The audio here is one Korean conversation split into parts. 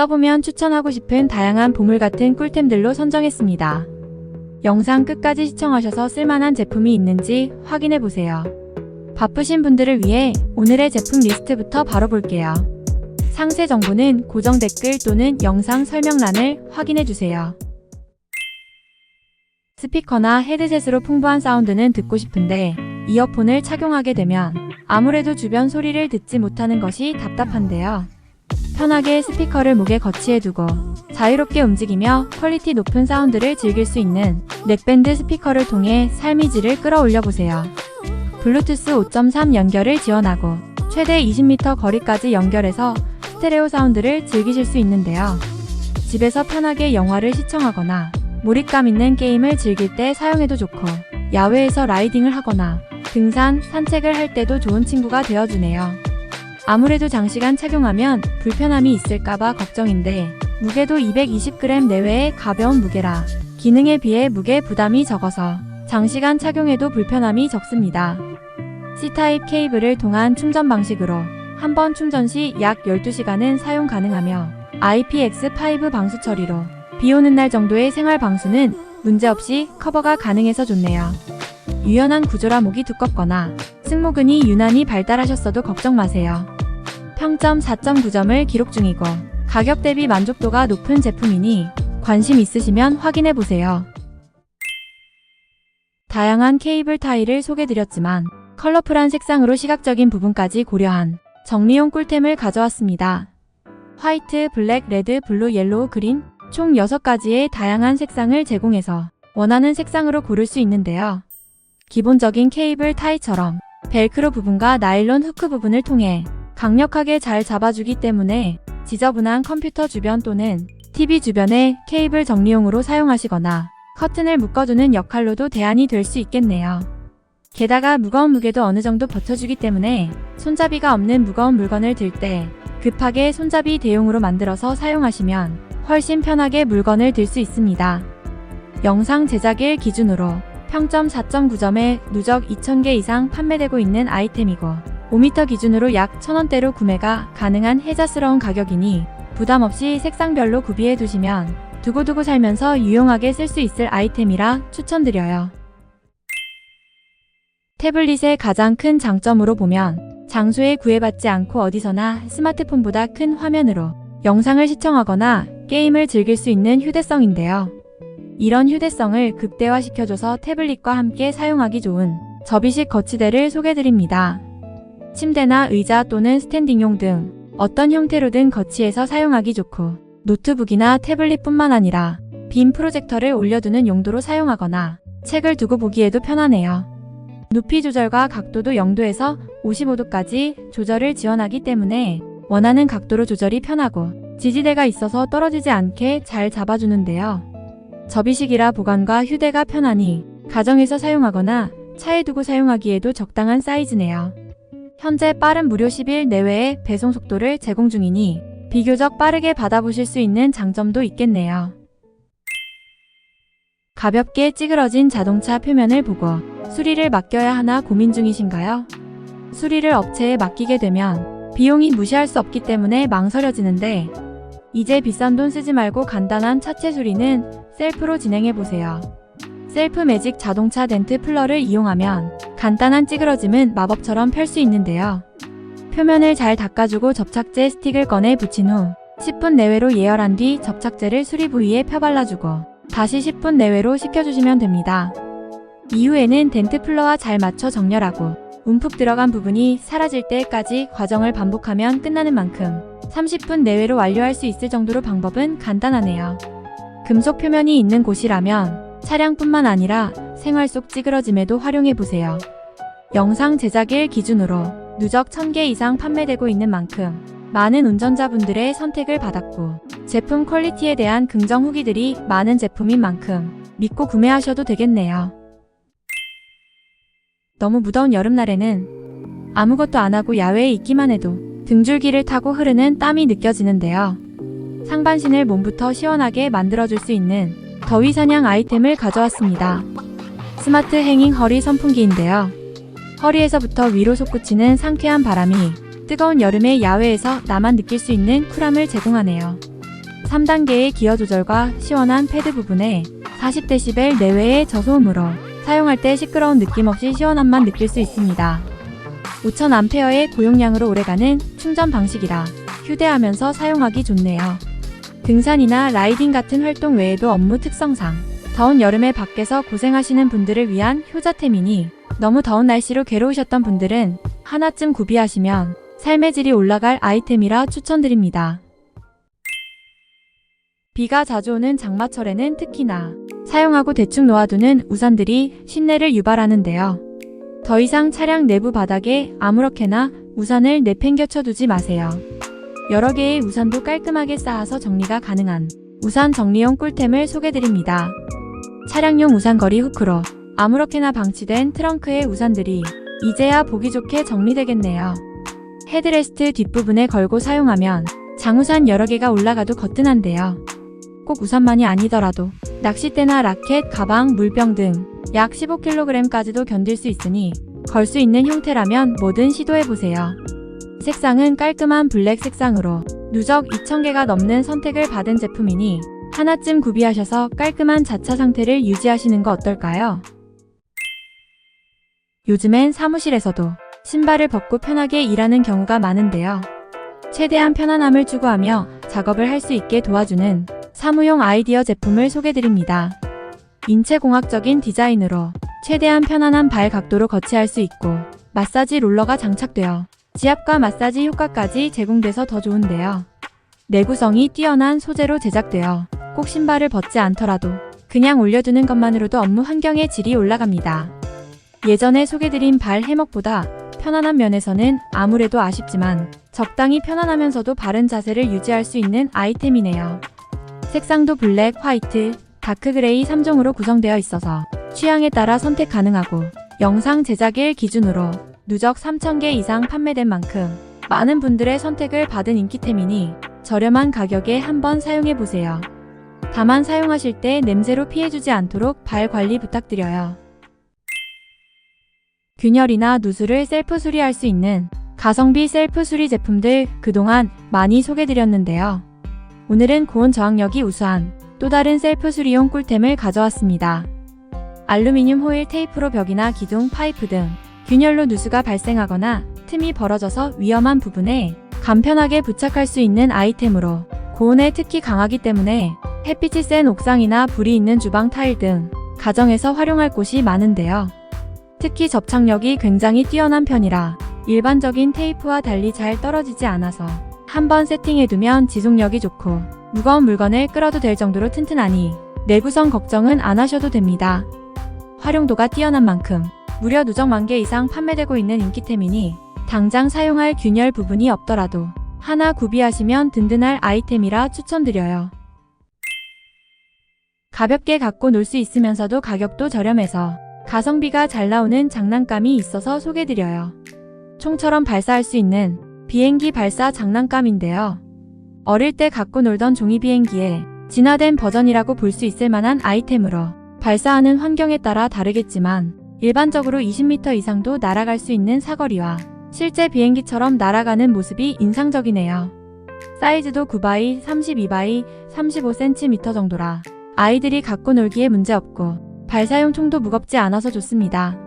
써보면 추천하고 싶은 다양한 보물 같은 꿀템들로 선정했습니다. 영상 끝까지 시청하셔서 쓸만한 제품이 있는지 확인해보세요. 바쁘신 분들을 위해 오늘의 제품 리스트부터 바로 볼게요. 상세 정보는 고정 댓글 또는 영상 설명란을 확인해주세요. 스피커나 헤드셋으로 풍부한 사운드는 듣고 싶은데 이어폰을 착용하게 되면 아무래도 주변 소리를 듣지 못하는 것이 답답한데요. 편하게 스피커를 목에 거치해 두고 자유롭게 움직이며 퀄리티 높은 사운드를 즐길 수 있는 넥밴드 스피커를 통해 삶의 질을 끌어올려 보세요. 블루투스 5.3 연결을 지원하고 최대 20m 거리까지 연결해서 스테레오 사운드를 즐기실 수 있는데요. 집에서 편하게 영화를 시청하거나 몰입감 있는 게임을 즐길 때 사용해도 좋고 야외에서 라이딩을 하거나 등산, 산책을 할 때도 좋은 친구가 되어주네요. 아무래도 장시간 착용하면 불편함이 있을까봐 걱정인데 무게도 220g 내외의 가벼운 무게라 기능에 비해 무게 부담이 적어서 장시간 착용해도 불편함이 적습니다. C타입 케이블을 통한 충전 방식으로 한 번 충전 시 약 12시간은 사용 가능하며 IPX5 방수 처리로 비 오는 날 정도의 생활 방수는 문제없이 커버가 가능해서 좋네요. 유연한 구조라 목이 두껍거나 승모근이 유난히 발달하셨어도 걱정 마세요. 평점 4.9점을 기록 중이고 가격 대비 만족도가 높은 제품이니 관심 있으시면 확인해 보세요. 다양한 케이블 타일을 소개드렸지만 컬러풀한 색상으로 시각적인 부분까지 고려한 정리용 꿀템을 가져왔습니다. 화이트, 블랙, 레드, 블루, 옐로우, 그린 총 6가지의 다양한 색상을 제공해서 원하는 색상으로 고를 수 있는데요. 기본적인 케이블 타이처럼 벨크로 부분과 나일론 후크 부분을 통해 강력하게 잘 잡아주기 때문에 지저분한 컴퓨터 주변 또는 TV 주변에 케이블 정리용으로 사용하시거나 커튼을 묶어두는 역할로도 대안이 될 수 있겠네요. 게다가 무거운 무게도 어느 정도 버텨주기 때문에 손잡이가 없는 무거운 물건을 들 때 급하게 손잡이 대용으로 만들어서 사용하시면 훨씬 편하게 물건을 들 수 있습니다. 영상 제작일 기준으로 평점 4.9점에 누적 2,000개 이상 판매되고 있는 아이템이고 5m 기준으로 약 1,000원대로 구매가 가능한 혜자스러운 가격이니 부담 없이 색상별로 구비해 두시면 두고두고 살면서 유용하게 쓸 수 있을 아이템이라 추천드려요. 태블릿의 가장 큰 장점으로 보면 장소에 구애받지 않고 어디서나 스마트폰보다 큰 화면으로 영상을 시청하거나 게임을 즐길 수 있는 휴대성인데요. 이런 휴대성을 극대화시켜줘서 태블릿과 함께 사용하기 좋은 접이식 거치대를 소개드립니다. 침대나 의자 또는 스탠딩용 등 어떤 형태로든 거치해서 사용하기 좋고 노트북이나 태블릿뿐만 아니라 빔 프로젝터를 올려두는 용도로 사용하거나 책을 두고 보기에도 편하네요. 높이 조절과 각도도 0도에서 55도까지 조절을 지원하기 때문에 원하는 각도로 조절이 편하고 지지대가 있어서 떨어지지 않게 잘 잡아주는데요. 접이식이라 보관과 휴대가 편하니 가정에서 사용하거나 차에 두고 사용하기에도 적당한 사이즈네요. 현재 빠른 무료 10일 내외의 배송 속도를 제공 중이니 비교적 빠르게 받아보실 수 있는 장점도 있겠네요. 가볍게 찌그러진 자동차 표면을 보고 수리를 맡겨야 하나 고민 중이신가요? 수리를 업체에 맡기게 되면 비용이 무시할 수 없기 때문에 망설여지는데 이제 비싼 돈 쓰지 말고 간단한 차체 수리는 셀프로 진행해 보세요. 셀프 매직 자동차 덴트 플러를 이용하면 간단한 찌그러짐은 마법처럼 펼 수 있는데요. 표면을 잘 닦아주고 접착제 스틱을 꺼내 붙인 후 10분 내외로 예열한 뒤 접착제를 수리 부위에 펴발라주고 다시 10분 내외로 식혀주시면 됩니다. 이후에는 덴트 플러와 잘 맞춰 정렬하고 움푹 들어간 부분이 사라질 때까지 과정을 반복하면 끝나는 만큼 30분 내외로 완료할 수 있을 정도로 방법은 간단하네요. 금속 표면이 있는 곳이라면 차량뿐만 아니라 생활 속 찌그러짐에도 활용해 보세요. 영상 제작일 기준으로 누적 1000개 이상 판매되고 있는 만큼 많은 운전자분들의 선택을 받았고 제품 퀄리티에 대한 긍정 후기들이 많은 제품인 만큼 믿고 구매하셔도 되겠네요. 너무 무더운 여름날에는 아무것도 안 하고 야외에 있기만 해도 등줄기를 타고 흐르는 땀이 느껴지는데요. 상반신을 몸부터 시원하게 만들어줄 수 있는 더위 사냥 아이템을 가져왔습니다. 스마트 행잉 허리 선풍기인데요. 허리에서부터 위로 솟구치는 상쾌한 바람이 뜨거운 여름의 야외에서 나만 느낄 수 있는 쿨함을 제공하네요. 3단계의 기어 조절과 시원한 패드 부분에 40dB 내외의 저소음으로 사용할 때 시끄러운 느낌 없이 시원함만 느낄 수 있습니다. 5000A의 고용량으로 오래가는 충전 방식이라 휴대하면서 사용하기 좋네요. 등산이나 라이딩 같은 활동 외에도 업무 특성상 더운 여름에 밖에서 고생하시는 분들을 위한 효자템이니 너무 더운 날씨로 괴로우셨던 분들은 하나쯤 구비하시면 삶의 질이 올라갈 아이템이라 추천드립니다. 비가 자주 오는 장마철에는 특히나 사용하고 대충 놓아두는 우산들이 신내를 유발하는데요. 더 이상 차량 내부 바닥에 아무렇게나 우산을 내팽겨쳐 두지 마세요. 여러 개의 우산도 깔끔하게 쌓아서 정리가 가능한 우산 정리용 꿀템을 소개드립니다. 차량용 우산 거리 후크로 아무렇게나 방치된 트렁크의 우산들이 이제야 보기 좋게 정리되겠네요. 헤드레스트 뒷부분에 걸고 사용하면 장우산 여러 개가 올라가도 거뜬한데요. 꼭 우산만이 아니더라도 낚싯대나 라켓, 가방, 물병 등 약 15kg까지도 견딜 수 있으니 걸 수 있는 형태라면 뭐든 시도해보세요. 색상은 깔끔한 블랙 색상으로 누적 2,000개가 넘는 선택을 받은 제품이니 하나쯤 구비하셔서 깔끔한 자차 상태를 유지하시는 거 어떨까요? 요즘엔 사무실에서도 신발을 벗고 편하게 일하는 경우가 많은데요. 최대한 편안함을 추구하며 작업을 할 수 있게 도와주는 사무용 아이디어 제품을 소개드립니다. 인체공학적인 디자인으로 최대한 편안한 발 각도로 거치할 수 있고 마사지 롤러가 장착되어 지압과 마사지 효과까지 제공돼서 더 좋은데요. 내구성이 뛰어난 소재로 제작되어 꼭 신발을 벗지 않더라도 그냥 올려두는 것만으로도 업무 환경의 질이 올라갑니다. 예전에 소개드린 발 해먹보다 편안한 면에서는 아무래도 아쉽지만 적당히 편안하면서도 바른 자세를 유지할 수 있는 아이템이네요. 색상도 블랙, 화이트, 다크 그레이 3종으로 구성되어 있어서 취향에 따라 선택 가능하고 영상 제작일 기준으로 누적 3,000개 이상 판매된 만큼 많은 분들의 선택을 받은 인기템이니 저렴한 가격에 한번 사용해보세요. 다만 사용하실 때 냄새로 피해주지 않도록 발 관리 부탁드려요. 균열이나 누수를 셀프 수리할 수 있는 가성비 셀프 수리 제품들 그동안 많이 소개드렸는데요. 오늘은 고온 저항력이 우수한 또 다른 셀프 수리용 꿀템을 가져왔습니다. 알루미늄 호일 테이프로 벽이나 기둥, 파이프 등 균열로 누수가 발생하거나 틈이 벌어져서 위험한 부분에 간편하게 부착할 수 있는 아이템으로 고온에 특히 강하기 때문에 햇빛이 센 옥상이나 불이 있는 주방 타일 등 가정에서 활용할 곳이 많은데요. 특히 접착력이 굉장히 뛰어난 편이라 일반적인 테이프와 달리 잘 떨어지지 않아서 한번 세팅해두면 지속력이 좋고 무거운 물건을 끌어도 될 정도로 튼튼하니 내구성 걱정은 안 하셔도 됩니다. 활용도가 뛰어난 만큼 무려 누적 만 개 이상 판매되고 있는 인기템이니 당장 사용할 균열 부분이 없더라도 하나 구비하시면 든든할 아이템이라 추천드려요. 가볍게 갖고 놀 수 있으면서도 가격도 저렴해서 가성비가 잘 나오는 장난감이 있어서 소개드려요. 총처럼 발사할 수 있는 비행기 발사 장난감인데요. 어릴 때 갖고 놀던 종이 비행기에 진화된 버전이라고 볼 수 있을 만한 아이템으로 발사하는 환경에 따라 다르겠지만 일반적으로 20m 이상도 날아갈 수 있는 사거리와 실제 비행기처럼 날아가는 모습이 인상적이네요. 사이즈도 9바이, 32바이, 35cm 정도라 아이들이 갖고 놀기에 문제없고 발사용 총도 무겁지 않아서 좋습니다.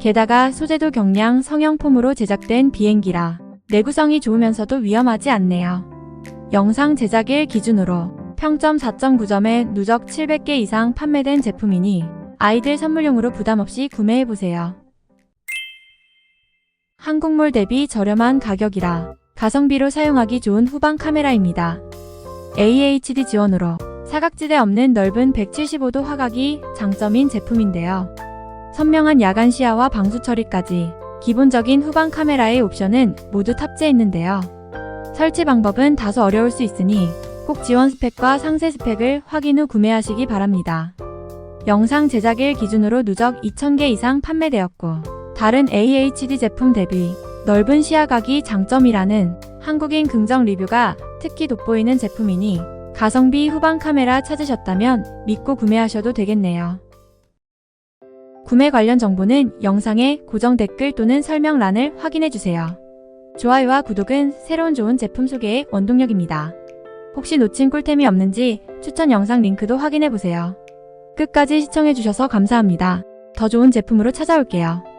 게다가 소재도 경량 성형 폼으로 제작된 비행기라 내구성이 좋으면서도 위험하지 않네요. 영상 제작일 기준으로 평점 4.9점에 누적 700개 이상 판매된 제품이니 아이들 선물용으로 부담없이 구매해보세요. 한국몰 대비 저렴한 가격이라 가성비로 사용하기 좋은 후방 카메라입니다. AHD 지원으로 사각지대 없는 넓은 175도 화각이 장점인 제품인데요. 선명한 야간 시야와 방수 처리까지 기본적인 후방 카메라의 옵션은 모두 탑재해 있는데요. 설치 방법은 다소 어려울 수 있으니 꼭 지원 스펙과 상세 스펙을 확인 후 구매하시기 바랍니다. 영상 제작일 기준으로 누적 2,000개 이상 판매되었고 다른 AHD 제품 대비 넓은 시야각이 장점이라는 한국인 긍정 리뷰가 특히 돋보이는 제품이니 가성비 후방 카메라 찾으셨다면 믿고 구매하셔도 되겠네요. 구매 관련 정보는 영상의 고정 댓글 또는 설명란을 확인해주세요. 좋아요와 구독은 새로운 좋은 제품 소개의 원동력입니다. 혹시 놓친 꿀템이 없는지 추천 영상 링크도 확인해보세요. 끝까지 시청해주셔서 감사합니다. 더 좋은 제품으로 찾아올게요.